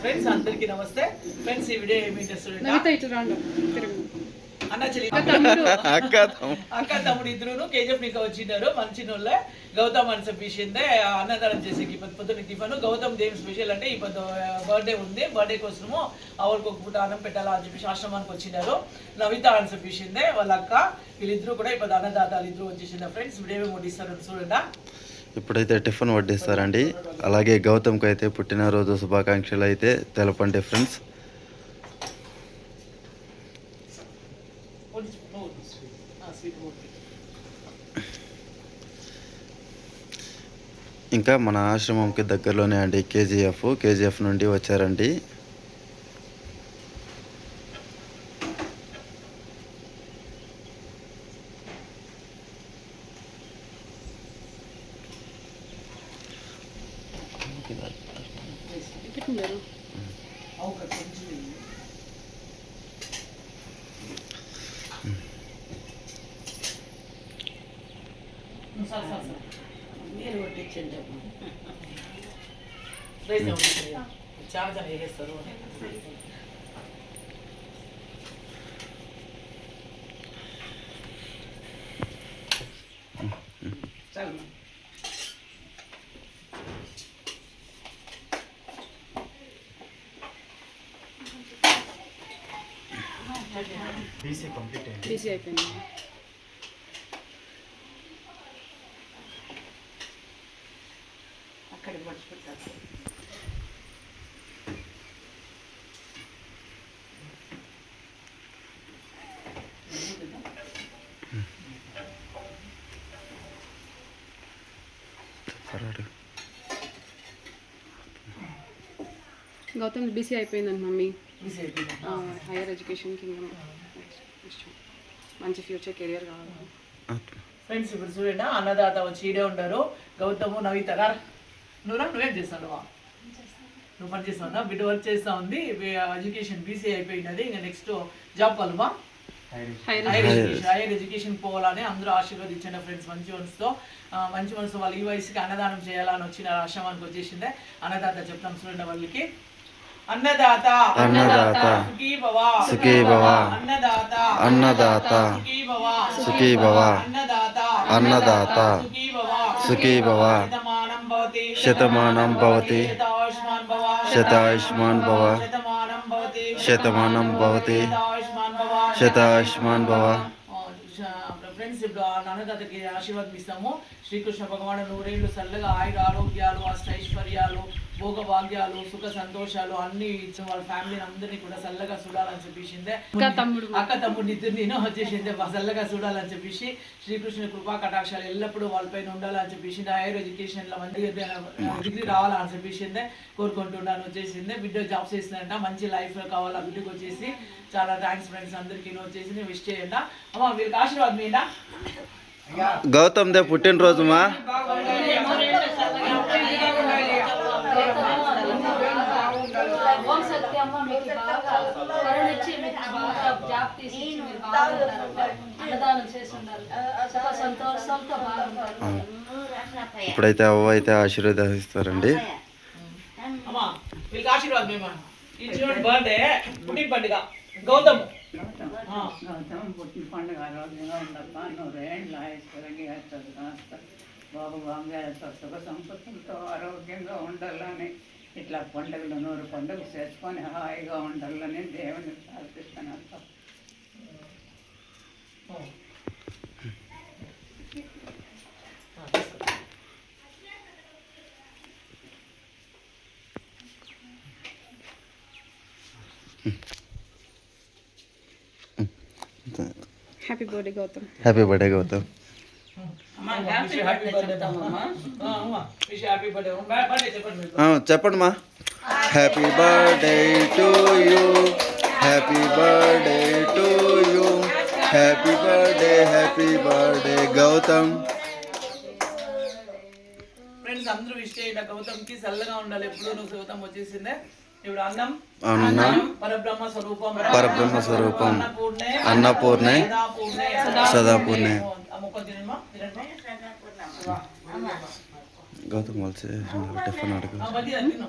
Friends అందరికీ నమస్తే. Friends ఈ వీడియో ఏమి అన్న చెల్లి. అక్క తమ్ముడు. అక్క తమ్ముడు. ఇద్దరు కేజీఎఫ్ నీకు వచ్చినారు మంచి నోళ్ళే గౌతమ్ అని చెప్పేసిందే అన్నదానం చేసేకి పొద్దు పొద్దున్న టిఫన్. గౌతమ్ దేవి స్పెషల్ అంటే ఈ పొద్దు బర్త్డే ఉంది. బర్త్డే కోసము ఆవిడకి ఒక పూట అన్నం పెట్టాలా అని చెప్పేసి ఆశ్రమానికి వచ్చినారు నవిత అని చెప్పేసిందే వాళ్ళ అక్క. వీళ్ళిద్దరూ కూడా ఇప్పుడు అన్నదాతాలు ఇద్దరు వచ్చేసిందా ఫ్రెండ్స్ వీడియో ఏమి ముట్టిస్తారు చూడండి. ఇప్పుడైతే టిఫిన్ వడ్డిస్తారండి. అలాగే గౌతమ్కి అయితే పుట్టినరోజు శుభాకాంక్షలు అయితే తెలపండి ఫ్రెండ్స్. ఇంకా మన ఆశ్రమంకి దగ్గరలోనే అండి కేజీఎఫ్. కేజీఎఫ్ నుండి వచ్చారండి. పెట్టిండారు చాలా చాలా వేస్తారు చాలు బీసీ అయిపోయింది. అక్కడ మర్చిపెట్టారు గౌతమ్ బీసీ అయిపోయిందండి మమ్మీ. హైయర్ ఎడ్యుకేషన్కి మంచి ఫ్యూచర్ కెరియర్ కావాలి. ఫ్రెండ్స్ ఇప్పుడు చూడండి అన్నదాత వచ్చి ఈడే ఉండరు గౌతము నవిత రా నువ్వురా నువ్వేం చేస్తావు నువ్వు పని చేస్తావు? బిడ్డ వర్క్ చేస్తా ఉంది. ఎడ్యుకేషన్ బీసీ అయిపోయినది. ఇంకా next job కలుమా higher higher education higher education పోవాలని అందరూ ఆశీర్వదించండి ఫ్రెండ్స్ మంచి మనసుతో మంచి మనసు వాళ్ళు ఈ వయసుకి అన్నదానం చేయాలని వచ్చిన ఆశ్రమానికి వచ్చేసిందే. అన్నదాత చెప్తాం చూడండి వాళ్ళకి. అన్నదాత అన్నదాత సుఖీ భవ అన్నదాత సుఖీ భవ అన్నదాత సుఖీ భవ శతమానం భవతి శతాయుష్మాన్ భవ శతమానం భవతి శతాయుష్మాన్ భవ ఫ్రెండ్స్ ఇప్పుడు ఆ నాన్నదాతకి ఆశీర్వాదం ఇస్తాము శ్రీకృష్ణ భగవాను నూరేళ్ళు చల్లగా ఆయుర ఆరోగ్యాలు అష్టైశ్వర్యాలు భోగ భాగ్యాలు సుఖ సంతోషాలు అన్ని ఇచ్చిన వాళ్ళ ఫ్యామిలీని అందరినీ కూడా చల్లగా చూడాలని చెప్పేసిందే. అక్క తమ్ముడు అక్క తమ్ముడు ఇద్దరు నేను వచ్చేసిందే చల్లగా చూడాలని చెప్పేసి శ్రీకృష్ణ కృపా కటాక్షాలు ఎల్లప్పుడూ వాళ్ళపైన ఉండాలని చెప్పేసి హైయర్ ఎడ్యుకేషన్లో మంచి డిగ్రీ రావాలని చెప్పేసిందే. కోరుకుంటున్నాను వచ్చేసిందే. బిడ్డ జాబ్ చేసిందంట. మంచి లైఫ్ కావాలా బిడ్డకు వచ్చేసి చాలా థ్యాంక్స్ ఫ్రెండ్స్ అందరికీ వచ్చేసి నేను విష్ చేయండి. అమ్మ వీళ్ళకి ఆశీర్వాదం ఏంటా గౌతమ్ దే సంతోషంతో బాగుంటారు ఇప్పుడైతే అవ్వ అయితే ఆశీర్వదిస్తారండి. గౌతమ్. ఆ. గౌతమ్ పుట్టిన పండుగ ఆరోగ్యంగా ఉండమ్మా నూరేళ్ళు ఆయుష్కరంగా కాస్త. బాబు బాగా సుఖ సంపత్తులతో ఆరోగ్యంగా ఉండాలని ఇట్లా పండుగలు నూరు పండుగలు చేసుకొని హాయిగా ఉండాలని దేవుని ప్రార్థిస్తాను Happy birthday Gautam happy birthday Gautam Wish you happy birthday, అమ్మా. ఆ, అమ్మా. Wish you happy birthday. బా- birthday చెప్పండి మీరు. ఆ, చెప్పండి మా happy birthday to you happy birthday to you happy birthday happy birthday Gautam friends అందరూ విష్ చేయండి గౌతమ్కి చల్లగా ఉండాలి. ఎప్పుడు నువ్వు గౌతమ్ వచ్చేసిందే. ఇప్పుడు అన్నం. అన్నం. పరబ్రహ్మ స్వరూపం. పరబ్రహ్మ స్వరూపం. అన్నపూర్ణే. అన్నపూర్ణే. సదాపూర్ణే. సదాపూర్ణే. అమ్మ కొంచెం తినమ్మా, తినండి. గౌతమ్ కలిసి టిఫిన్ అడుగు. ఆ, బజ్జీ తిను.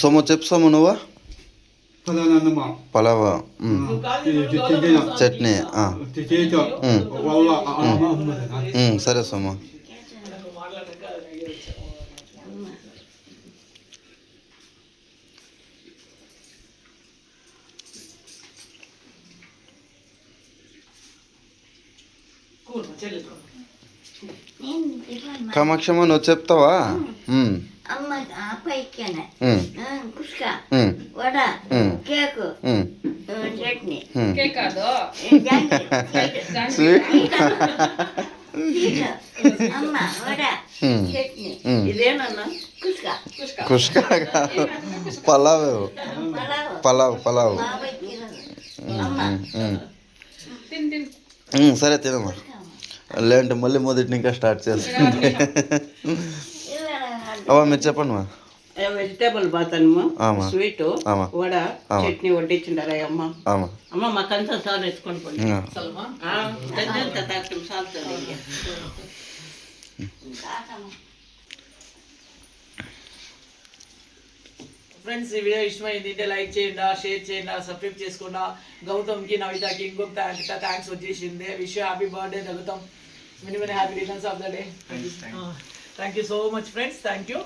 అవునమ్మా సోము చెప్పు సోము నువ్వా? పలావా. నువ్వు చట్నీ సరే సోము. కామాక్షమ్మ నువ్వు చెప్తావా? మ్, వడ కేకు మ్, చట్నీ. మ్. కేక్ కాదు స్వీట్. అమ్మ వడ మ్, చట్నీ. మ్. ఇదేనన్నా? కుష్క కుష్క కాదు. పలావ్. పలావ్. పలావ్ సరే తినమ్మా. లేదంటే మళ్ళీ మొదటి ఇంకా స్టార్ట్ చేస్తాను. అవ్వ మీరు చెప్పండి మా వెజిటేబుల్ బాత్ అన్నమా ఆమా. స్వీట్ ఆమా. వడ ఆమా. చట్నీ వడ్డించిండారా అమ్మ. ఆమా. అమ్మ మాకంతా సార్ ఎత్తుకొని పోండి. ఇంకా. సల్మా? ఆ, గంజంత తాకటం సాల్తుంది ఫ్రెండ్స్ ఈ వీడియో ఇష్టమైంది అంటే లైక్ చేయండి షేర్ చేయండి సబ్స్క్రైబ్ చేసుకోండి గౌతమ్కి నవితకి ఇంకొక థ్యాంక్స్ వచ్చేసింది. Wish happy birthday Gautam. Many many happy returns of the day thank you so much friends thank you